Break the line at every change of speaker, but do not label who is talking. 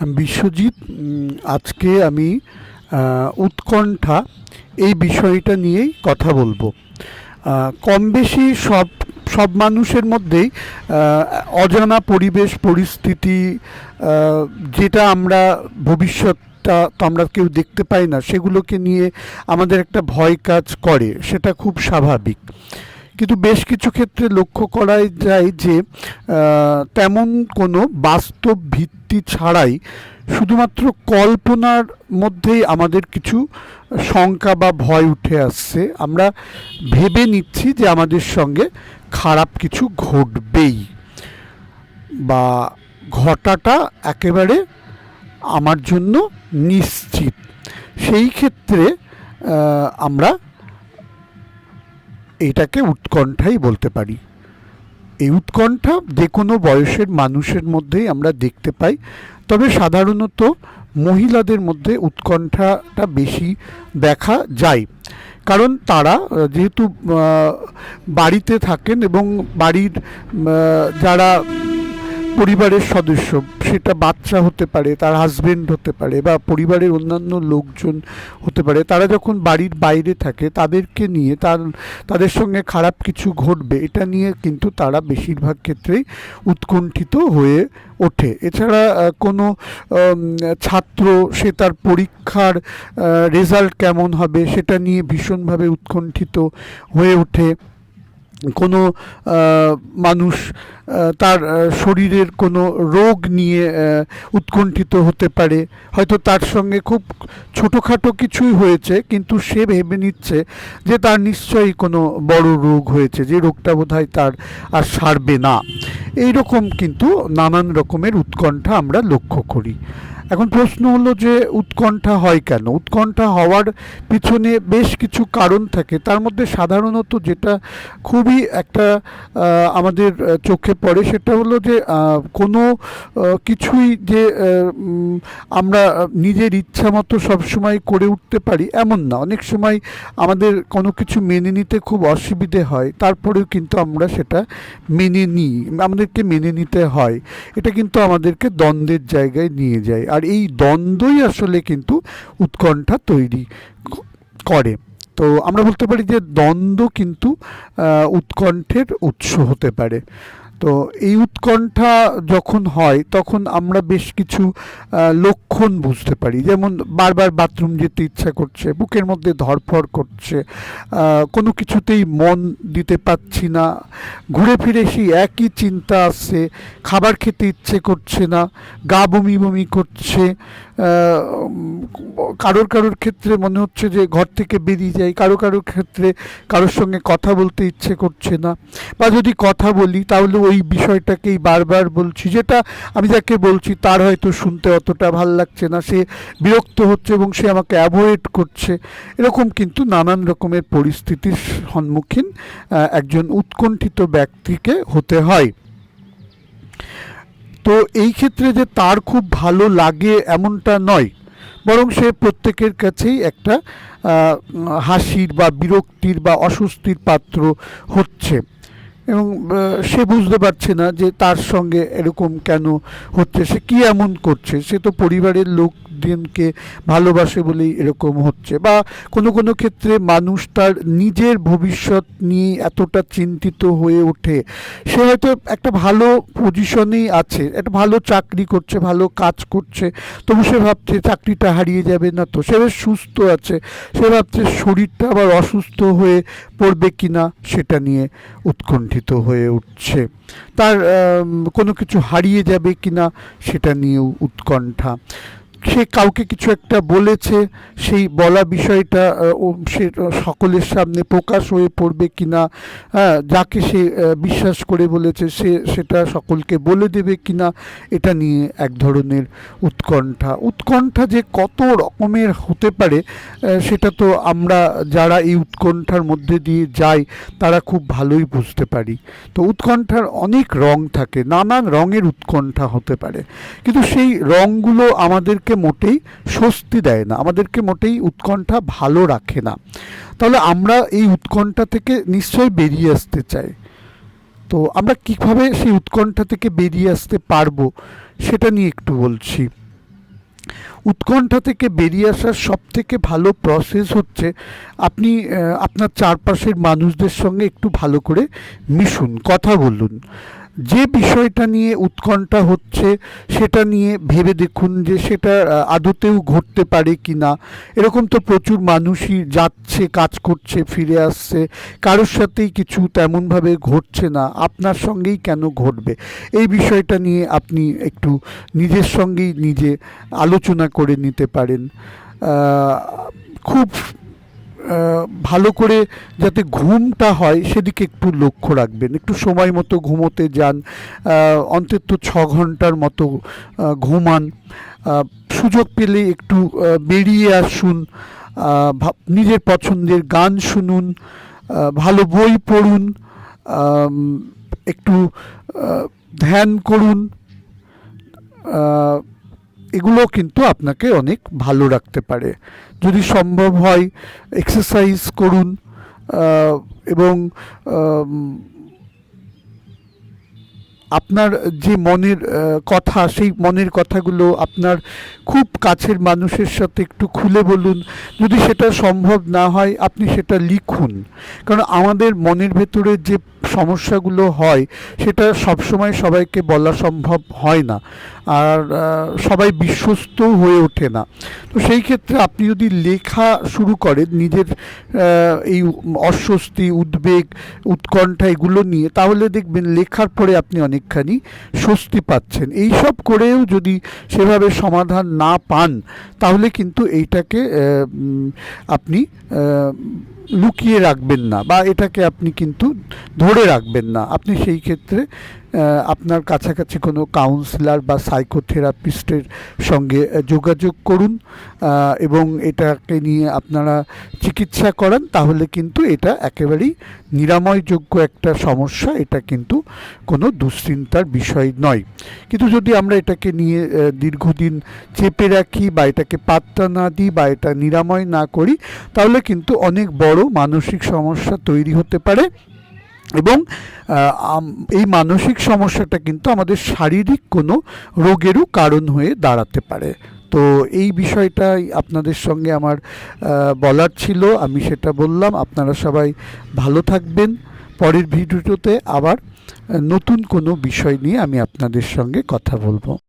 আমি বিশ্বজিৎ আজকে আমি উৎকণ্ঠা এই বিষয়টা নিয়েই কথা বলব। কম বেশি সব সব মানুষের মধ্যেই অজানা পরিবেশ, পরিস্থিতি যেটা আমরা ভবিষ্যৎটা তো আমরা কেউ দেখতে পাই না, সেগুলোকে নিয়ে আমাদের একটা ভয় কাজ করে, সেটা খুব স্বাভাবিক। কিন্তু বেশ কিছু ক্ষেত্রে লক্ষ্য করা যায় যে তেমন কোনো বাস্তব ভিত্তি ছাড়াই শুধুমাত্র কল্পনার মধ্যেই আমাদের কিছু শঙ্কা বা ভয় উঠে আসছে। আমরা ভেবে নিচ্ছি যে আমাদের সঙ্গে খারাপ কিছু ঘটবেই বা ঘটাটা একেবারে আমার জন্য নিশ্চিত। সেই ক্ষেত্রে আমরা এটাকে উৎকণ্ঠাই বলতে পারি। এই উৎকণ্ঠা যে কোনো বয়সের মানুষের মধ্যেই আমরা দেখতে পাই, তবে সাধারণত মহিলাদের মধ্যে উৎকণ্ঠাটা বেশি দেখা যায়। কারণ তারা যেহেতু বাড়িতে থাকেন এবং বাড়ির যারা পরিবারের সদস্য, সেটা বাচ্চা হতে পারে, তার হাজবেন্ড হতে পারে বা পরিবারের অন্যান্য লোকজন হতে পারে, তারা যখন বাড়ির বাইরে থাকে, তাদেরকে নিয়ে তার, তাদের সঙ্গে খারাপ কিছু ঘটবে, এটা নিয়ে কিন্তু তারা বেশিরভাগ ক্ষেত্রেই উৎকণ্ঠিত হয়ে ওঠে। এছাড়া কোনো ছাত্র, সে তার পরীক্ষার রেজাল্ট কেমন হবে, সেটা নিয়ে ভীষণভাবে উৎকণ্ঠিত হয়ে ওঠে। কোনো মানুষ তার শরীরের কোনো রোগ নিয়ে উৎকণ্ঠিত হতে পারে। হয়তো তার সঙ্গে খুব ছোটোখাটো কিছুই হয়েছে, কিন্তু সে ভেবে নিচ্ছে যে তার নিশ্চয়ই কোনো বড় রোগ হয়েছে, যে রোগটা বোধহয় তার আর সারবে না। এই রকম কিন্তু নানান রকমের উৎকণ্ঠা আমরা লক্ষ্য করি। এখন প্রশ্ন হলো যে উৎকণ্ঠা হয় কেন? উৎকণ্ঠা হওয়ার পিছনে বেশ কিছু কারণ থাকে। তার মধ্যে সাধারণত যেটা খুবই একটা আমাদের চোখে পড়ে সেটা হলো যে কোনো কিছুই যে আমরা নিজের ইচ্ছা মতো সবসময় করে উঠতে পারি এমন না। অনেক সময় আমাদের কোনো কিছু মেনে নিতে খুব অসুবিধে হয়, তারপরেও কিন্তু আমরা সেটা মেনে নিই, আমাদেরকে মেনে নিতে হয়। এটা কিন্তু আমাদেরকে দ্বন্দ্বের জায়গায় নিয়ে যায়। আর এই দ্বন্দ্বই আসলে কিন্তু উৎকণ্ঠা তৈরি করে। তো আমরা বলতে পারি যে দ্বন্দ্ব কিন্তু উৎকণ্ঠের উৎস হতে পারে। তো এই উৎকণ্ঠা যখন হয়, তখন আমরা বেশ কিছু লক্ষণ বুঝতে পারি। যেমন বারবার বাথরুম যেতে ইচ্ছা করছে, বুকের মধ্যে ধরফড় করছে কোনো কিছুতেই মন দিতে পারছি না, ঘুরে ফিরে সেই একই চিন্তা আসছে, খাবার খেতে ইচ্ছে করছে না, গা বমি বমি করছে কারোর কারোর ক্ষেত্রে মনে হচ্ছে যে ঘর থেকে বেরিয়ে যাই কারও কারোর ক্ষেত্রে কারোর সঙ্গে কথা বলতে ইচ্ছে করছে না। বা যদি কথা বলি, তাহলে ওই বিষয়টাকেই বারবার বলছি, যেটা আমি যাকে বলছি তার হয়তো শুনতে অতটা ভালো লাগছে না, সে বিরক্ত হচ্ছে এবং সে আমাকে অ্যাভয়েড করছে। এরকম কিন্তু নানান রকমের পরিস্থিতির সম্মুখীন একজন উৎকণ্ঠিত ব্যক্তিকে হতে হয়। তো এই ক্ষেত্রে যে তার খুব ভালো লাগে এমনটা নয়, বরং সে প্রত্যেকের কাছেই একটা হাসির বা বিরক্তির বা অস্বস্তির পাত্র হচ্ছে। এবং সে বুঝতে পারছে না যে তার সঙ্গে এরকম কেন হচ্ছে, সে কি এমন করছে। সে তো পরিবারের লোকজনকে ভালোবাসে বলেই এরকম হচ্ছে। বা কোনো কোনো ক্ষেত্রে মানুষ তার নিজের ভবিষ্যৎ নিয়ে এতটা চিন্তিত হয়ে ওঠে। সে হয়তো একটা ভালো পজিশনেই আছে, একটা ভালো চাকরি করছে, ভালো কাজ করছে, তবু সে ভাবছে চাকরিটা হারিয়ে যাবে না তো। সে সুস্থ আছে, সে ভাবছে শরীরটা আবার অসুস্থ হয়ে পড়বে কি না সেটা নিয়ে উৎকণ্ঠিত হয়ে উঠছে। তার কোনো কিছু হারিয়ে যাবে কি না সেটা নিয়েও উৎকণ্ঠা। সে কাউকে কিছু একটা বলেছে, সেই বলা বিষয়টা সে সকলের সামনে প্রকাশ হয়ে পড়বে কিনা হ্যাঁ যাকে সে বিশ্বাস করে বলেছে, সে সেটা সকলকে বলে দেবে কিনা, এটা নিয়ে এক ধরনের উৎকণ্ঠা। উৎকণ্ঠা যে কত রকমের হতে পারে সেটা তো আমরা যারা এই উৎকণ্ঠার মধ্যে দিয়ে যাই, তারা খুব ভালোই বুঝতে পারি। তো উৎকণ্ঠার অনেক রং থাকে, নানান রঙের উৎকণ্ঠা হতে পারে। কিন্তু সেই রঙগুলো আমাদেরকে মোটেই স্বস্তি দেয় না, আমাদেরকে মোটেই উৎকণ্ঠা ভালো রাখে না। তাহলে আমরা এই উৎকণ্ঠা থেকে নিশ্চয়ই বেরিয়ে আসতে চাই। তো আমরা কীভাবে সেই উৎকণ্ঠা থেকে বেরিয়ে আসতে পারব সেটা নিয়ে একটু বলছি। উৎকণ্ঠা থেকে বেরিয়ে আসার সব থেকে ভালো প্রসেস হচ্ছে আপনি আপনার চারপাশের মানুষদের সঙ্গে একটু ভালো করে মিশুন, কথা বলুন। যে বিষয়টা নিয়ে উৎকণ্ঠা হচ্ছে, সেটা নিয়ে ভেবে দেখুন যে সেটা আদতেও ঘটতে পারে কি না এরকম তো প্রচুর মানুষই যাচ্ছে, কাজ করছে, ফিরে আসছে। কারোর সাথেই কিছু তেমনভাবে ঘটছে না। আপনার সঙ্গেই কেন ঘটবে? এই বিষয়টা নিয়ে আপনি একটু নিজের সঙ্গেই নিজে আলোচনা করে নিতে পারেন। খুব ভালো করে যাতে ঘুমটা হয় সেদিকে একটু লক্ষ্য রাখবেন। একটু সময় মতো ঘুমোতে যান অন্তত ছ ঘণ্টার মতো ঘুমান। সুযোগ পেলে একটু বেরিয়ে আসুন নিজের পছন্দের গান শুনুন ভালো বই পড়ুন একটু ধ্যান করুন এগুলো কিন্তু আপনাকে অনেক ভালো রাখতে পারে। যদি সম্ভব হয় এক্সারসাইজ করুন এবং আপনার যে মনের কথা, সেই মনের কথাগুলো আপনার খুব কাছের মানুষের সাথে একটু খুলে বলুন। যদি সেটা সম্ভব না হয়, আপনি সেটা লিখুন। কারণ আমাদের মনের ভেতরে যে সমস্যাগুলো হয়, সেটা সবসময় সবাইকে বলা সম্ভব হয় না। আর সবাই বিশ্বস্ত হয়ে ওঠে না। তো সেই ক্ষেত্রে আপনি যদি লেখা শুরু করেন, নিজের এই অস্বস্তি, উদ্বেগ, উৎকণ্ঠা এগুলো নিয়ে, তাহলে দেখবেন লেখার পরে আপনি অনেকখানি স্বস্তি পাচ্ছেন। এই সব করেও যদি সেভাবে সমাধান না পান, তাহলে কিন্তু এইটাকে আপনি লুকিয়ে রাখবেন না বা এটাকে আপনি কিন্তু ধরে রাখবেন না। আপনি সেই ক্ষেত্রে আপনার কাছাকাছি কোনো কাউন্সিলর বা সাইকোথেরাপিস্টের সঙ্গে যোগাযোগ করুন এবং এটাকে নিয়ে আপনারা চিকিৎসা করান, তাহলে কিন্তু এটা একেবারেই নিরাময়যোগ্য একটা সমস্যা। এটা কিন্তু কোনো দুশ্চিন্তার বিষয় নয়। কিন্তু যদি আমরা এটাকে নিয়ে দীর্ঘদিন চেপে রাখি বা এটাকে পাত্তা না দিই বা এটা নিরাময় না করি, তাহলে কিন্তু অনেক বড় মানসিক সমস্যা তৈরি হতে পারে এবং এই মানসিক সমস্যাটা কিন্তু আমাদের শারীরিক কোনো রোগেরও কারণ হয়ে দাঁড়াতে পারে। তো এই বিষয়টাই আপনাদের সঙ্গে আমার বলার ছিল, আমি সেটা বললাম। আপনারা সবাই ভালো থাকবেন। পরের ভিডিওতে আবার নতুন কোনো বিষয় নিয়ে আমি আপনাদের সঙ্গে কথা বলব।